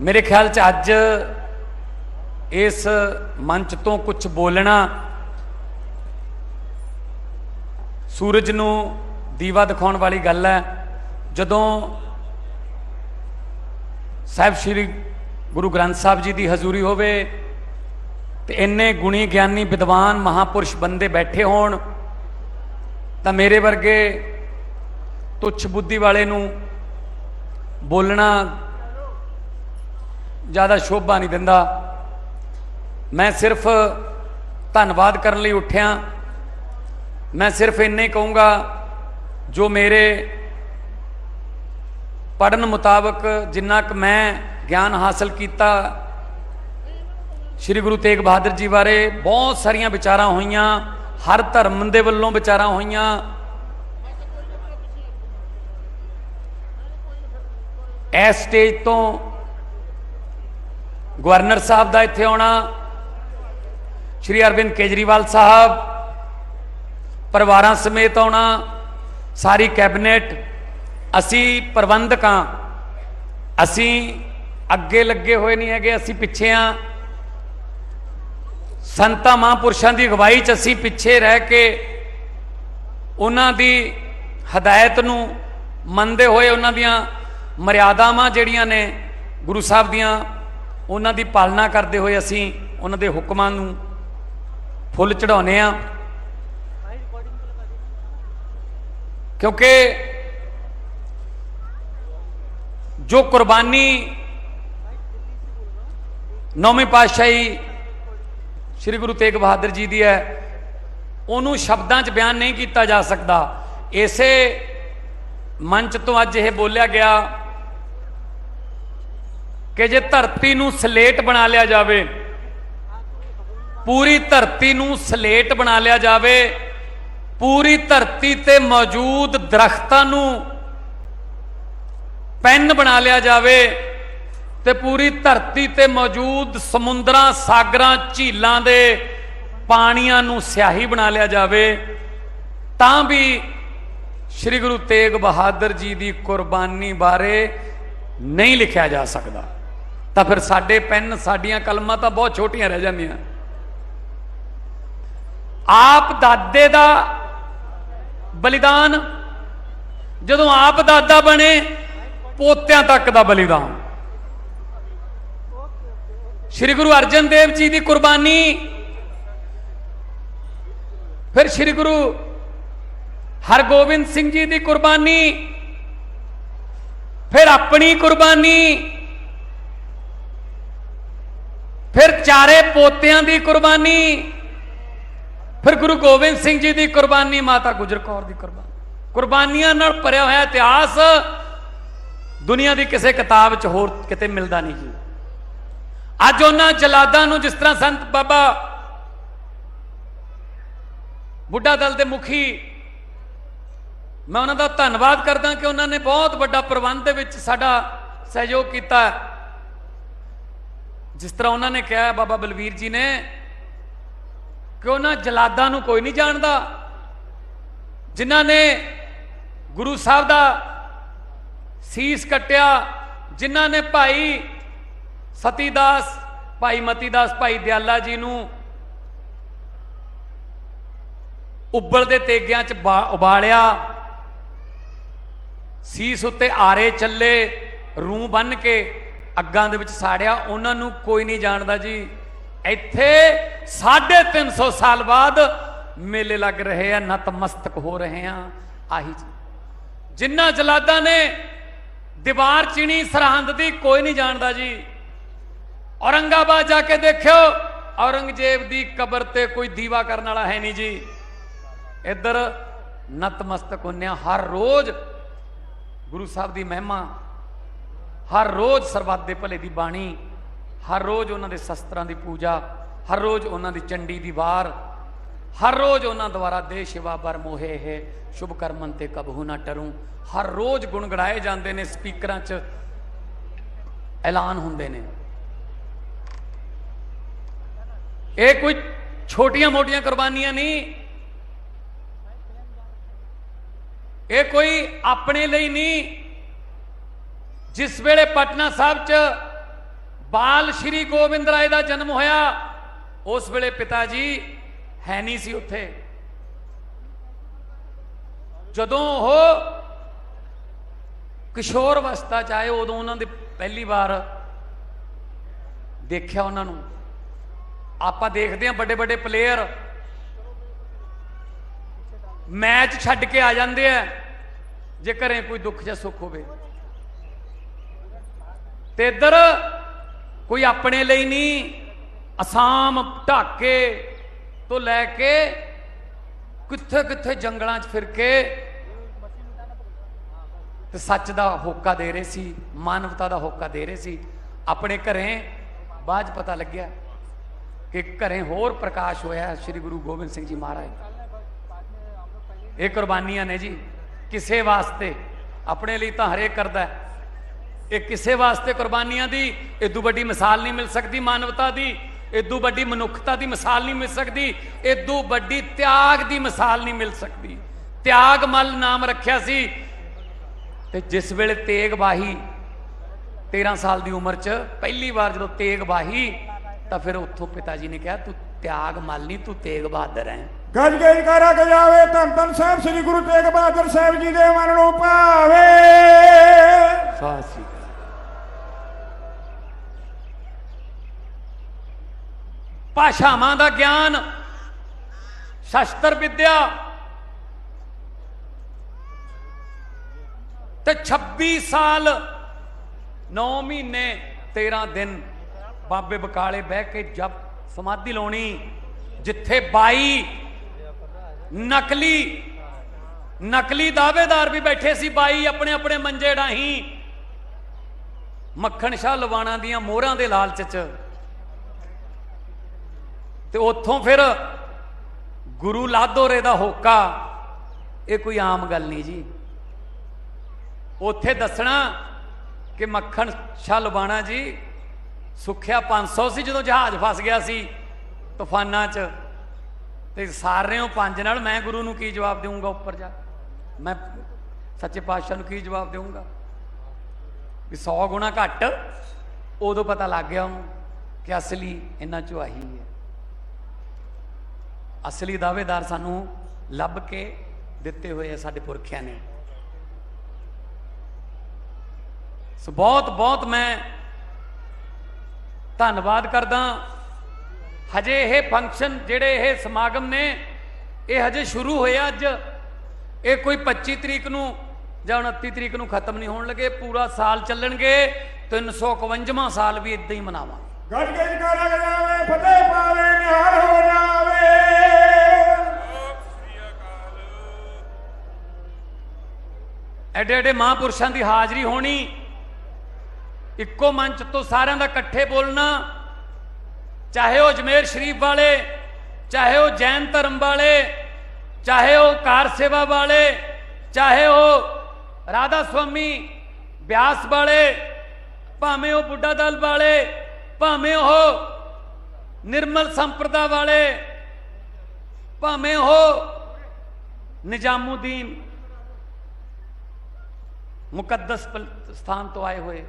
ਮੇਰੇ ਖਿਆਲ 'ਚ ਅੱਜ ਇਸ ਮੰਚ ਤੋਂ ਕੁਝ ਬੋਲਣਾ ਸੂਰਜ ਨੂੰ ਦੀਵਾ ਦਿਖਾਉਣ ਵਾਲੀ ਗੱਲ ਹੈ। ਜਦੋਂ ਸਾਹਿਬ ਸ੍ਰੀ ਗੁਰੂ ਗ੍ਰੰਥ ਸਾਹਿਬ ਜੀ ਦੀ ਹਜ਼ੂਰੀ ਹੋਵੇ ਤੇ ਇੰਨੇ ਗੁਣੀ ਗਿਆਨੀ ਵਿਦਵਾਨ ਮਹਾਪੁਰਸ਼ ਬੰਦੇ ਬੈਠੇ ਹੋਣ, ਤਾਂ ਮੇਰੇ ਵਰਗੇ ਤੁੱਛ ਬੁੱਧੀ ਵਾਲੇ ਨੂੰ ਬੋਲਣਾ ਜ਼ਿਆਦਾ ਸ਼ੋਭਾ ਨਹੀਂ ਦਿੰਦਾ। ਮੈਂ ਸਿਰਫ ਧੰਨਵਾਦ ਕਰਨ ਲਈ ਉੱਠਿਆ। ਮੈਂ ਸਿਰਫ ਇੰਨੇ ਕਹੂੰਗਾ, ਜੋ ਮੇਰੇ ਪੜਨ ਮੁਤਾਬਕ ਜਿੰਨਾ ਕੁ ਮੈਂ ਗਿਆਨ ਹਾਸਲ ਕੀਤਾ, ਸ੍ਰੀ ਗੁਰੂ ਤੇਗ ਬਹਾਦਰ ਜੀ ਬਾਰੇ ਬਹੁਤ ਸਾਰੀਆਂ ਵਿਚਾਰਾਂ ਹੋਈਆਂ, ਹਰ ਧਰਮ ਦੇ ਵੱਲੋਂ ਵਿਚਾਰਾਂ ਹੋਈਆਂ। ਇਸ ਸਟੇਜ ਤੋਂ ਗਵਰਨਰ ਸਾਹਿਬ ਦਾ ਇੱਥੇ ਆਉਣਾ, ਸ਼੍ਰੀ ਅਰਵਿੰਦ ਕੇਜਰੀਵਾਲ ਸਾਹਿਬ, ਪਰਿਵਾਰਾਂ ਸਮੇਤ ਆਉਣਾ, ਸਾਰੀ ਕੈਬਨਿਟ, ਅਸੀਂ ਪ੍ਰਬੰਧਕਾਂ ਅਸੀਂ ਅੱਗੇ ਲੱਗੇ ਹੋਏ ਨਹੀਂ ਹੈਗੇ, ਅਸੀਂ ਪਿੱਛੇ ਆ ਸੰਤਾਂ ਮਹਾਂਪੁਰਸ਼ਾਂ ਦੀ ਅਗਵਾਈ 'ਚ ਅਸੀਂ ਪਿੱਛੇ ਰਹਿ ਕੇ ਉਹਨਾਂ ਦੀ ਹਦਾਇਤ ਨੂੰ ਮੰਨਦੇ ਹੋਏ ਉਹਨਾਂ ਦੀਆਂ ਮਰਿਆਦਾਵਾਂ ਜਿਹੜੀਆਂ ਨੇ ਗੁਰੂ ਸਾਹਿਬ ਦੀਆਂ ਉਹਨਾਂ ਦੀ ਪਾਲਣਾ ਕਰਦੇ ਹੋਏ ਅਸੀਂ ਉਹਨਾਂ ਦੇ ਹੁਕਮਾਂ ਨੂੰ ਫੁੱਲ ਚੜਾਉਨੇ ਆ ਕਿਉਂਕਿ ਜੋ ਕੁਰਬਾਨੀ ਨੌਵੇਂ ਪਾਤਸ਼ਾਹੀ ਸ੍ਰੀ ਗੁਰੂ ਤੇਗ ਬਹਾਦਰ ਜੀ ਦੀ ਹੈ, ਉਹਨੂੰ ਸ਼ਬਦਾਂ 'ਚ ਬਿਆਨ ਨਹੀਂ ਕੀਤਾ ਜਾ ਸਕਦਾ। ਇਸੇ ਮੰਚ ਤੋਂ ਅੱਜ ਇਹ ਬੋਲਿਆ ਗਿਆ ਕਿ ਜੇ ਧਰਤੀ ਨੂੰ ਸਲੇਟ ਬਣਾ ਲਿਆ ਜਾਵੇ, ਪੂਰੀ ਧਰਤੀ ਨੂੰ ਸਲੇਟ ਬਣਾ ਲਿਆ ਜਾਵੇ, ਪੂਰੀ ਧਰਤੀ ਤੇ ਮੌਜੂਦ ਦਰਖਤਾਂ ਨੂੰ ਪੈਨ ਬਣਾ ਲਿਆ ਜਾਵੇ ਤੇ ਪੂਰੀ ਧਰਤੀ ਤੇ ਮੌਜੂਦ ਸਮੁੰਦਰਾਂ, ਸਾਗਰਾਂ, ਝੀਲਾਂ ਦੇ ਪਾਣੀਆਂ ਨੂੰ ਸਿਆਹੀ ਬਣਾ ਲਿਆ ਜਾਵੇ, ਤਾਂ ਵੀ ਸ੍ਰੀ ਗੁਰੂ ਤੇਗ ਬਹਾਦਰ ਜੀ ਦੀ ਕੁਰਬਾਨੀ ਬਾਰੇ ਨਹੀਂ ਲਿਖਿਆ ਜਾ ਸਕਦਾ। ਤਾਂ ਫਿਰ ਸਾਡੇ ਪੈਨ, ਸਾਡੀਆਂ ਕਲਮਾਂ ਤਾਂ ਬਹੁਤ ਛੋਟੀਆਂ ਰਹਿ ਜਾਂਦੀਆਂ। ਆਪ ਦਾਦੇ ਦਾ ਬਲੀਦਾਨ, ਜਦੋਂ ਆਪ ਦਾਦਾ ਬਣੇ, ਪੋਤਿਆਂ ਤੱਕ ਦਾ ਬਲੀਦਾਨ। ਸ੍ਰੀ ਗੁਰੂ ਅਰਜਨ ਦੇਵ ਜੀ ਦੀ ਕੁਰਬਾਨੀ, ਫਿਰ ਸ੍ਰੀ ਗੁਰੂ ਹਰਗੋਬਿੰਦ ਸਿੰਘ ਜੀ ਦੀ ਕੁਰਬਾਨੀ, ਫਿਰ ਆਪਣੀ ਕੁਰਬਾਨੀ ਫਿਰ ਚਾਰੇ ਪੋਤਿਆਂ ਦੀ ਕੁਰਬਾਨੀ, ਫਿਰ ਗੁਰੂ ਗੋਬਿੰਦ ਸਿੰਘ ਜੀ ਦੀ ਕੁਰਬਾਨੀ, ਮਾਤਾ ਗੁਜਰ ਕੌਰ ਦੀ ਕੁਰਬਾਨੀ। ਕੁਰਬਾਨੀਆਂ ਨਾਲ ਭਰਿਆ ਹੋਇਆ ਇਤਿਹਾਸ ਦੁਨੀਆ ਦੀ ਕਿਸੇ ਕਿਤਾਬ 'ਚ ਹੋਰ ਕਿਤੇ ਮਿਲਦਾ ਨਹੀਂ ਜੀ। ਅੱਜ ਉਹਨਾਂ ਜਲਾਦਾਂ ਨੂੰ ਜਿਸ ਤਰ੍ਹਾਂ ਸੰਤ ਬਾਬਾ ਬੁੱਢਾ ਦਲ ਦੇ ਮੁਖੀ, ਮੈਂ ਉਹਨਾਂ ਦਾ ਧੰਨਵਾਦ ਕਰਦਾ ਕਿ ਉਹਨਾਂ ਨੇ ਬਹੁਤ ਵੱਡਾ ਪ੍ਰਬੰਧ ਦੇ ਵਿੱਚ ਸਾਡਾ ਸਹਿਯੋਗ ਕੀਤਾ। ਜਿਸ ਤਰ੍ਹਾਂ ਉਹਨਾਂ ਨੇ ਕਿਹਾ ਬਾਬਾ ਬਲਵੀਰ ਜੀ ਨੇ, ਕਿ ਉਹਨਾਂ ਜਲਾਦਾਂ ਨੂੰ ਕੋਈ ਨਹੀਂ ਜਾਣਦਾ। ਜਿਨ੍ਹਾਂ ਨੇ ਗੁਰੂ ਸਾਹਿਬ ਦਾ ਸੀਸ ਕੱਟਿਆ, ਜਿਨ੍ਹਾਂ ਨੇ ਭਾਈ ਸਤੀਦਾਸ, ਭਾਈ ਮਤੀਦਾਸ, ਭਾਈ ਦਿਆਲਾ ਜੀ ਨੂੰ ਉੱਬਲਦੇ ਤੇਗਿਆਂ 'ਚ ਬਾ- ਉਬਾਲਿਆ, ਸੀਸ ਉੱਤੇ ਆਰੇ ਚੱਲੇ ਰੂਹ ਬੰਨ ਕੇ ਅੱਗਾਂ ਦੇ ਵਿੱਚ ਸਾੜਿਆ, ਉਹਨਾਂ ਨੂੰ ਕੋਈ ਨਹੀਂ ਜਾਣਦਾ ਜੀ। ਇੱਥੇ 350 ਸਾਲ ਬਾਅਦ ਮੇਲੇ ਲੱਗ ਰਹੇ ਆ, ਨਤਮਸਤਕ ਹੋ ਰਹੇ ਆ, ਆਹੀ ਜੀ ਜਿੰਨਾ ਜਲਾਦਾਂ ਨੇ ਦੀਵਾਰ ਚਿਣੀ ਸਰਹੰਦ ਦੀ ਕੋਈ ਨਹੀਂ ਜਾਣਦਾ ਜੀ। ਔਰੰਗਾਬਾਦ ਜਾ ਕੇ ਦੇਖਿਓ, ਔਰੰਗਜ਼ੇਬ ਦੀ ਕਬਰ ਤੇ ਕੋਈ ਦੀਵਾ ਕਰਨ ਵਾਲਾ ਹੈ ਨਹੀਂ ਜੀ। ਇੱਧਰ ਨਤਮਸਤਕ ਹੁੰਨਿਆ ਹਰ ਰੋਜ਼ ਗੁਰੂ ਸਾਹਿਬ ਦੀ ਮਹਿਮਾ ਹਰ ਰੋਜ਼ ਸਰਬੱਤ ਦੇ ਭਲੇ ਦੀ ਬਾਣੀ, ਹਰ ਰੋਜ਼ ਉਹਨਾਂ ਦੇ ਸ਼ਸਤਰਾਂ ਦੀ ਪੂਜਾ, ਹਰ ਰੋਜ਼ ਉਹਨਾਂ ਦੀ ਚੰਡੀ ਦੀ ਵਾਰ, ਹਰ ਰੋਜ਼ ਉਹਨਾਂ ਦੁਆਰਾ ਦੇ ਸ਼ਿਵਾ, ਬਰ, ਮੋਹੇ ਹੈ ਸ਼ੁਭ ਕਰਮਨ ਤੇ ਕਬਹੂ ਨਾ ਟਰੂ। ਹਰ ਰੋਜ਼ ਗੁਣਗੜਾਏ ਜਾਂਦੇ ਨੇ, ਸਪੀਕਰਾਂ 'ਚ ਐਲਾਨ ਹੁੰਦੇ ਨੇ। ਇਹ ਕੋਈ ਛੋਟੀਆਂ-ਮੋਟੀਆਂ ਕੁਰਬਾਨੀਆਂ ਨਹੀਂ। ਇਹ ਕੋਈ ਆਪਣੇ ਲਈ ਨਹੀਂ। ਜਿਸ ਵੇਲੇ ਪਟਨਾ ਸਾਹਿਬ 'ਚ ਬਾਲ ਸ਼੍ਰੀ ਗੋਬਿੰਦ ਰਾਏ ਦਾ ਜਨਮ ਹੋਇਆ, ਉਸ ਵੇਲੇ ਪਿਤਾ ਜੀ ਹੈ ਨਹੀਂ ਸੀ ਉੱਥੇ। ਜਦੋਂ ਉਹ ਕਿਸ਼ੋਰ ਅਵਸਥਾ ਚ ਆਏ, ਉਦੋਂ ਉਹਨਾਂ ਦੇ ਪਹਿਲੀ ਵਾਰ ਦੇਖਿਆ ਉਹਨਾਂ ਨੂੰ। ਆਪਾਂ ਦੇਖਦੇ ਹਾਂ ਵੱਡੇ ਵੱਡੇ ਪਲੇਅਰ ਮੈਚ ਛੱਡ ਕੇ ਆ ਜਾਂਦੇ ਆ, ਜੇ ਘਰੇ ਕੋਈ ਦੁੱਖ ਜਾਂ ਸੁੱਖ ਹੋਵੇ। ਤੇ ਇੱਧਰ ਕੋਈ ਆਪਣੇ ਲਈ ਨਹੀਂ, ਅਸਾਮ ਢਾਕੇ ਤੋਂ ਲੈ ਕੇ ਕਿੱਥੇ ਕਿੱਥੇ ਜੰਗਲਾਂ 'ਚ ਫਿਰ ਕੇ ਤੇ ਸੱਚ ਦਾ ਹੋਕਾ ਦੇ ਰਹੇ ਸੀ, ਮਾਨਵਤਾ ਦਾ ਹੋਕਾ ਦੇ ਰਹੇ ਸੀ। ਆਪਣੇ ਘਰੇ ਬਾਅਦ 'ਚ ਪਤਾ ਲੱਗਿਆ ਕਿ ਘਰੇ ਹੋਰ ਪ੍ਰਕਾਸ਼ ਹੋਇਆ ਸ੍ਰੀ ਗੁਰੂ ਗੋਬਿੰਦ ਸਿੰਘ ਜੀ ਮਹਾਰਾਜ ਇਹ ਕੁਰਬਾਨੀਆਂ ਨੇ ਜੀ, ਕਿਸੇ ਵਾਸਤੇ ਆਪਣੇ ਲਈ ਤਾਂ ਹਰੇਕ ਕਰਦਾ ਹੈ। ਇਹ ਕਿਸੇ ਵਾਸਤੇ ਕੁਰਬਾਨੀਆਂ ਦੀ ਇਦੋਂ ਵੱਡੀ ਮਿਸਾਲ ਨਹੀਂ ਮਿਲ ਸਕਦੀ ਮਾਨਵਤਾ ਦੀ ਇਦੋਂ ਵੱਡੀ ਮਨੁੱਖਤਾ ਦੀ ਮਿਸਾਲ ਨਹੀਂ ਮਿਲ ਸਕਦੀ ਇਦੋਂ ਵੱਡੀ ਤਿਆਗ ਦੀ ਮਿਸਾਲ ਨਹੀਂ ਮਿਲ ਸਕਦੀ। ਤਿਆਗ ਮਲ ਨਾਮ ਰੱਖਿਆ ਸੀ ਤੇ ਜਿਸ ਵੇਲੇ ਤੇਗ ਬਾਹੀ 13 ਸਾਲ ਦੀ ਉਮਰ 'ਚ ਪਹਿਲੀ ਵਾਰ ਜਦੋਂ ਤੇਗ ਬਾਹੀ ਤਾਂ ਫਿਰ ਉੱਥੋਂ ਪਿਤਾ ਜੀ ਨੇ ਕਿਹਾ ਤੂੰ ਤਿਆਗ ਮਲ ਨਹੀਂ ਤੂੰ ਤੇਗ ਬਹਾਦਰ ਹੈ। ਗੱਜ ਗੇਜ ਕਰਾ ਕੇ ਜਾਵੇ ਧੰਨ ਧੰਨ ਸਾਹਿਬ ਸ੍ਰੀ ਗੁਰੂ ਤੇਗ ਬਹਾਦਰ ਸਾਹਿਬ ਜੀ ਦੇ ਮਨ ਨੂੰ ਭਾਵੇ। ਸਾਸੀ ਭਾਸ਼ਾਵਾਂ ਦਾ ਗਿਆਨ, ਸ਼ਸਤਰ ਵਿਦਿਆ ਤੇ 26 ਸਾਲ 9 ਮਹੀਨੇ 13 ਦਿਨ ਬਾਬੇ ਬਕਾਲੇ ਬਹਿ ਕੇ ਜਬ ਸਮਾਧੀ ਲਾਉਣੀ, ਜਿੱਥੇ 22 ਨਕਲੀ ਨਕਲੀ ਦਾਅਵੇਦਾਰ ਵੀ ਬੈਠੇ ਸੀ 22 ਆਪਣੇ ਆਪਣੇ ਮੰਜੇ ਢਾਹੀਂ ਮੱਖਣ ਸ਼ਾਹ ਲਵਾਣਾ ਦੀਆਂ ਮੋਹਰਾਂ ਦੇ ਲਾਲਚ ਚ। ਤੇ ਉੱਥੋਂ ਫਿਰ ਗੁਰੂ ਲਾਧੋਰੇ ਦਾ ਹੋਕਾ, ਇਹ ਕੋਈ ਆਮ ਗੱਲ ਨਹੀਂ ਜੀ। ਉੱਥੇ ਦੱਸਣਾ ਕਿ ਮੱਖਣ ਸ਼ਾਹ ਲਵਾਣਾ ਜੀ, ਸੁਖਿਆ 500 ਸੀ ਜਦੋਂ ਜਹਾਜ਼ ਫਸ ਗਿਆ ਸੀ ਤੂਫਾਨਾਂ 'ਚ। ਤੇ ਸਾਰਿਆਂ ਪੰਜ ਨਾਲ ਮੈਂ ਗੁਰੂ ਨੂੰ ਕੀ ਜਵਾਬ ਦੇਵਾਂਗਾ ਉੱਪਰ ਜਾ? ਮੈਂ ਸੱਚੇ ਪਾਤਸ਼ਾਹ ਨੂੰ ਕੀ ਜਵਾਬ ਦੇਵਾਂਗਾ ਵੀ 100 ਗੁਣਾ ਘੱਟ, ਉਦੋਂ ਪਤਾ ਲੱਗ ਗਿਆ ਉਹਨੂੰ ਕਿ ਅਸਲੀ ਇਹਨਾਂ ਚੋਂ ਆਹੀ ਹੈ। ਅਸਲੀ ਦਾਅਵੇਦਾਰ ਸਾਨੂੰ ਲੱਭ ਕੇ ਦਿੱਤੇ ਹੋਏ ਆ ਸਾਡੇ ਪੁਰਖਿਆਂ ਨੇ। ਸੋ ਬਹੁਤ ਬਹੁਤ ਮੈਂ ਧੰਨਵਾਦ ਕਰਦਾ। ਹਜੇ ਇਹ ਫੰਕਸ਼ਨ ਜਿਹੜੇ ਇਹ ਸਮਾਗਮ ਨੇ, ਇਹ ਹਜੇ ਸ਼ੁਰੂ ਹੋਇਆ ਅੱਜ। ਇਹ ਕੋਈ 25 ਤਰੀਕ ਨੂੰ ਜਾਂ 29 ਤਰੀਕ ਨੂੰ ਖਤਮ ਨਹੀਂ ਹੋਣ ਲੱਗੇ, ਪੂਰਾ ਸਾਲ ਚੱਲਣਗੇ। 351ਵਾਂ ਸਾਲ ਵੀ ਇਦਾਂ ਹੀ ਮਨਾਵਾਂਗੇ। ਗੱਜ ਗੇਜ ਕਰਾ ਫਤਿਹ ਪਾਵੇ, ਨਿਹਾਲ ਹੋ ਜਾਵੇ ਐਡੇ ਐਡੇ ਮਹਾਂਪੁਰਸ਼ਾਂ ਦੀ ਹਾਜ਼ਰੀ ਹੋਣੀ, ਇੱਕੋ ਮੰਚ ਤੋਂ ਸਾਰਿਆਂ ਦਾ ਇਕੱਠੇ ਬੋਲਣਾ, ਚਾਹੇ ਉਹ ਅਜਮੇਰ ਸ਼ਰੀਫ ਵਾਲੇ, ਚਾਹੇ ਉਹ ਜੈਨ ਧਰਮ ਵਾਲੇ, ਚਾਹੇ ਉਹ ਕਾਰ ਸੇਵਾ ਵਾਲੇ, ਚਾਹੇ ਉਹ ਰਾਧਾ ਸੁਆਮੀ ਬਿਆਸ ਵਾਲੇ, ਭਾਵੇਂ ਉਹ ਬੁੱਢਾ ਦਲ ਵਾਲੇ, ਭਾਵੇਂ ਉਹ ਨਿਰਮਲ ਸੰਪਰਦਾ ਵਾਲੇ ਭਾਵੇਂ ਉਹ ਨਿਜ਼ਾਮੁਦੀਨ ਮੁਕੱਦਸ ਸਥਾਨ ਤੋਂ ਆਏ ਹੋਏ,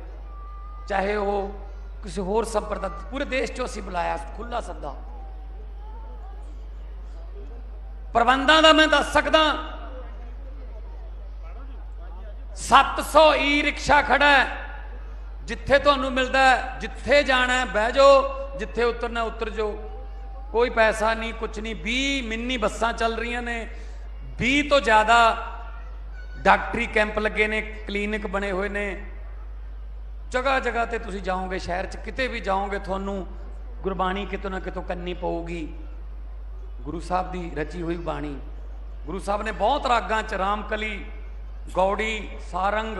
ਚਾਹੇ ਉਹ ਕਿਸੇ ਹੋਰ ਸੰਪਰਦਾ ਪੂਰੇ ਦੇਸ਼ ਚੋਂ ਅਸੀਂ ਬੁਲਾਇਆ ਖੁੱਲਾ ਸੱਦਾ। ਪ੍ਰਬੰਧਾਂ ਦਾ ਮੈਂ ਦੱਸ ਸਕਦਾ 700 ਈ ਰਿਕਸ਼ਾ ਖੜਾ ਹੈ। ਜਿੱਥੇ ਤੁਹਾਨੂੰ ਮਿਲਦਾ ਜਿੱਥੇ ਜਾਣਾ ਬਹਿ ਜਾਓ, ਜਿੱਥੇ ਉਤਰਨਾ ਉਤਰ ਜਾਓ। ਕੋਈ ਪੈਸਾ ਨਹੀਂ ਕੁਝ ਨਹੀਂ 20 ਮਿੰਨੀ ਬੱਸਾਂ ਚੱਲ ਰਹੀਆਂ ਨੇ। 20 ਤੋਂ ਜ਼ਿਆਦਾ ਡਾਕਟਰੀ ਕੈਂਪ ਲੱਗੇ ਨੇ, ਕਲੀਨਿਕ ਬਣੇ ਹੋਏ ਨੇ। ਜਗ੍ਹਾ ਜਗ੍ਹਾ ਤੇ ਤੁਸੀਂ ਜਾਓਗੇ, ਸ਼ਹਿਰ 'ਚ ਕਿਤੇ ਵੀ ਜਾਓਗੇ, ਤੁਹਾਨੂੰ ਗੁਰਬਾਣੀ ਕਿਤੋਂ ਨਾ ਕਿਤੋਂ ਕੰਨੀ ਪਊਗੀ। ਗੁਰੂ ਸਾਹਿਬ ਦੀ ਰਚੀ ਹੋਈ ਬਾਣੀ। ਗੁਰੂ ਸਾਹਿਬ ਨੇ ਬਹੁਤ ਰਾਗਾਂ 'ਚ, ਰਾਮਕਲੀ, ਗੌੜੀ, ਸਾਰੰਗ,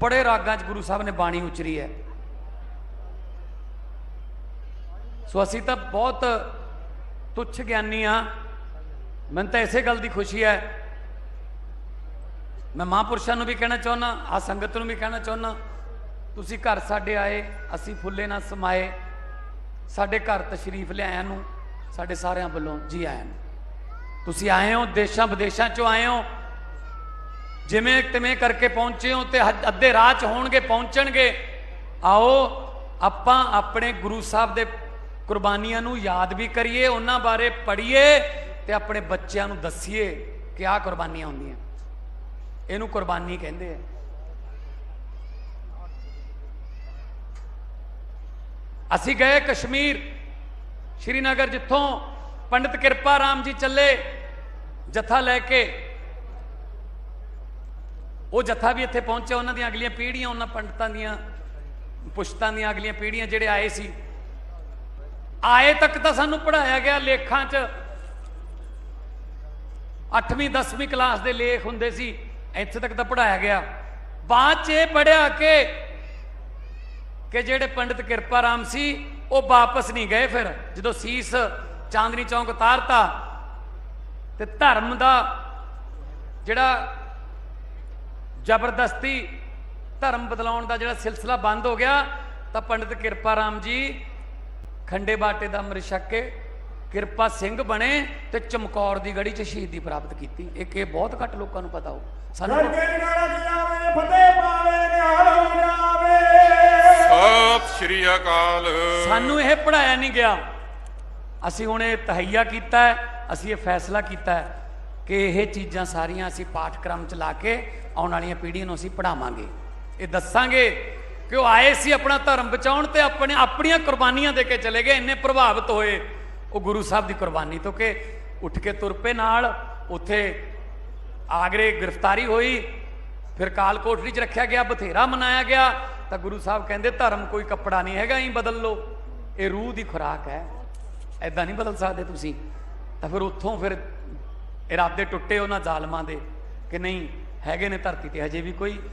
ਬੜੇ ਰਾਗਾਂ 'ਚ ਗੁਰੂ ਸਾਹਿਬ ਨੇ ਬਾਣੀ ਉਚਰੀ ਹੈ। ਸੋ ਅਸੀਂ ਤਾਂ ਬਹੁਤ ਤੁੱਛ ਗਿਆਨੀ ਆ। ਮੈਨੂੰ ਤਾਂ ਇਸੇ ਗੱਲ ਦੀ ਖੁਸ਼ੀ ਹੈ। ਮੈਂ ਮਹਾਂਪੁਰਸ਼ਾਂ ਨੂੰ ਵੀ ਕਹਿਣਾ ਚਾਹੁੰਦਾ ਆ ਸੰਗਤ ਨੂੰ ਵੀ ਕਹਿਣਾ ਚਾਹੁੰਦਾ ਤੁਸੀਂ ਘਰ ਸਾਡੇ ਆਏ, ਅਸੀਂ ਫੁੱਲੇ ਨਾਲ ਸਮਾਏ। ਸਾਡੇ ਘਰ ਤਸ਼ਰੀਫ ਲਿਆਇਆ ਨੂੰ, ਸਾਡੇ ਸਾਰਿਆਂ ਵੱਲੋਂ ਜੀ ਆਇਆਂ ਨੂੰ। ਤੁਸੀਂ ਆਏ ਹੋ, ਦੇਸ਼ਾਂ ਵਿਦੇਸ਼ਾਂ ਚੋਂ ਆਏ ਹੋ। ਜਿਵੇਂ ਤਿਵੇਂ ਕਰਕੇ ਪਹੁੰਚੇ ਹੋ ਤੇ ਅੱਧੇ ਰਾਹ ਚ ਹੋਣਗੇ, ਪਹੁੰਚਣਗੇ। ਆਓ, ਆਪਾਂ ਆਪਣੇ ਗੁਰੂ ਸਾਹਿਬ ਦੇ ਕੁਰਬਾਨੀਆਂ ਨੂੰ ਯਾਦ ਵੀ ਕਰੀਏ, ਉਹਨਾਂ ਬਾਰੇ ਪੜ੍ਹੀਏ ਤੇ ਆਪਣੇ ਬੱਚਿਆਂ ਨੂੰ ਦੱਸੀਏ ਕਿ ਆਹ ਕੁਰਬਾਨੀਆਂ ਹੁੰਦੀਆਂ। ਇਹਨੂੰ ਕੁਰਬਾਨੀ ਕਹਿੰਦੇ ਆ। ਅਸੀਂ ਗਏ ਕਸ਼ਮੀਰ, ਸ਼੍ਰੀਨਗਰ ਜਿੱਥੋਂ ਪੰਡਿਤ ਕਿਰਪਾ ਰਾਮ ਜੀ ਚੱਲੇ ਜਥਾ ਲੈ ਕੇ। ਉਹ ਜਥਾ ਵੀ ਇੱਥੇ ਪਹੁੰਚਿਆ, ਉਹਨਾਂ ਦੀਆਂ ਅਗਲੀਆਂ ਪੀੜ੍ਹੀਆਂ, ਉਹਨਾਂ ਪੰਡਤਾਂ ਦੀਆਂ ਪੁਸ਼ਤਾਂ ਦੀਆਂ ਅਗਲੀਆਂ ਪੀੜ੍ਹੀਆਂ ਜਿਹੜੇ ਆਏ ਸੀ। ਆਏ ਤੱਕ ਤਾਂ ਸਾਨੂੰ ਪੜਾਇਆ ਗਿਆ ਲੇਖਾਂ 'ਚ। 8ਵੀਂ 10ਵੀਂ ਕਲਾਸ ਦੇ ਲੇਖ ਹੁੰਦੇ ਸੀ, ਇੱਥੇ ਤੱਕ ਤਾਂ ਪੜਾਇਆ ਗਿਆ। ਬਾਅਦ 'ਚ ਇਹ ਪੜਿਆ ਕਿ ਕਿ ਜਿਹੜੇ ਪੰਡਿਤ ਕਿਰਪਾ ਰਾਮ ਸੀ, ਉਹ ਵਾਪਸ ਨਹੀਂ ਗਏ ਫਿਰ। ਜਦੋਂ ਸੀਸ ਚਾਂਦਨੀ ਚੌਂਕ ਉਤਾਰਤਾ, ਤੇ ਧਰਮ ਦਾ ਜਿਹੜਾ ਜ਼ਬਰਦਸਤੀ ਧਰਮ ਬਦਲਾਉਣ ਦਾ ਜਿਹੜਾ ਸਿਲਸਿਲਾ ਬੰਦ ਹੋ ਗਿਆ, ਤਾਂ ਪੰਡਿਤ ਕਿਰਪਾ ਰਾਮ ਜੀ ਖੰਡੇ ਬਾਟੇ ਦਾ ਅੰਮ੍ਰਿਤ ਛਕ ਕੇ ਕਿਰਪਾ ਸਿੰਘ ਬਣੇ ਤੇ ਚਮਕੌਰ ਦੀ ਗੜੀ 'ਚ ਸ਼ਹੀਦੀ ਪ੍ਰਾਪਤ ਕੀਤੀ। ਇੱਕ ਇਹ ਬਹੁਤ ਘੱਟ ਲੋਕਾਂ ਨੂੰ ਪਤਾ ਹੋ ਸਾਨੂੰ ਫਤਿਹ ਪਾਵੇ ਨਿਹਾਲ ਜਾਵੇ ਸਤਿ ਸ਼੍ਰੀ ਅਕਾਲ। ਸਾਨੂੰ ਇਹ ਪੜਾਇਆ ਨਹੀਂ ਗਿਆ। ਅਸੀਂ ਹੁਣ ਇਹ ਤਹਈਆ ਕੀਤਾ ਹੈ ਅਸੀਂ ਇਹ ਫੈਸਲਾ ਕੀਤਾ ਹੈ ਕਿ ਇਹ ਚੀਜ਼ਾਂ ਸਾਰੀਆਂ ਅਸੀਂ ਪਾਠਕ੍ਰਮ ਚ ਲਾ ਕੇ ਆਉਣ ਵਾਲੀਆਂ ਪੀੜ੍ਹੀਆਂ ਨੂੰ ਅਸੀਂ ਪੜਾਵਾਂਗੇ ਇਹ ਦੱਸਾਂਗੇ ਕਿ ਉਹ ਆਏ ਸੀ ਆਪਣਾ ਧਰਮ ਬਚਾਉਣ ਤੇ ਆਪਣੇ ਆਪਣੀਆਂ ਕੁਰਬਾਨੀਆਂ ਦੇ ਕੇ ਚਲੇ ਗਏ, ਇੰਨੇ ਪ੍ਰਭਾਵਿਤ ਹੋਏ। ਉਹ ਗੁਰੂ ਸਾਹਿਬ ਦੀ ਕੁਰਬਾਨੀ ਤੋਂ ਕਿ ਉੱਠ ਕੇ ਤੁਰ ਪਏ ਨਾਲ। ਉੱਥੇ ਆਗਰੇ ਗ੍ਰਿਫਤਾਰੀ ਹੋਈ। ਫਿਰ ਕਾਲ ਕੋਠੜੀ 'ਚ ਰੱਖਿਆ ਗਿਆ, ਬਥੇਰਾ ਮਨਾਇਆ ਗਿਆ। ਤਾਂ ਗੁਰੂ ਸਾਹਿਬ ਕਹਿੰਦੇ, ਧਰਮ ਕੋਈ ਕੱਪੜਾ ਨਹੀਂ ਹੈਗਾ ਹੀ ਬਦਲ ਲਓ। ਇਹ ਰੂਹ ਦੀ ਖੁਰਾਕ ਹੈ। ਐਦਾਂ ਨਹੀਂ ਬਦਲ ਸਕਦੇ ਤੁਸੀਂ। ਤਾਂ ਫਿਰ ਉੱਥੋਂ ਫਿਰ ਇਰਾਦੇ ਟੁੱਟੇ ਉਹਨਾਂ ਜ਼ਾਲਮਾਂ ਦੇ ਕਿ ਨਹੀਂ, ਹੈਗੇ ਨੇ ਧਰਤੀ ਤੇ, ਹਜੇ ਵੀ ਕੋਈ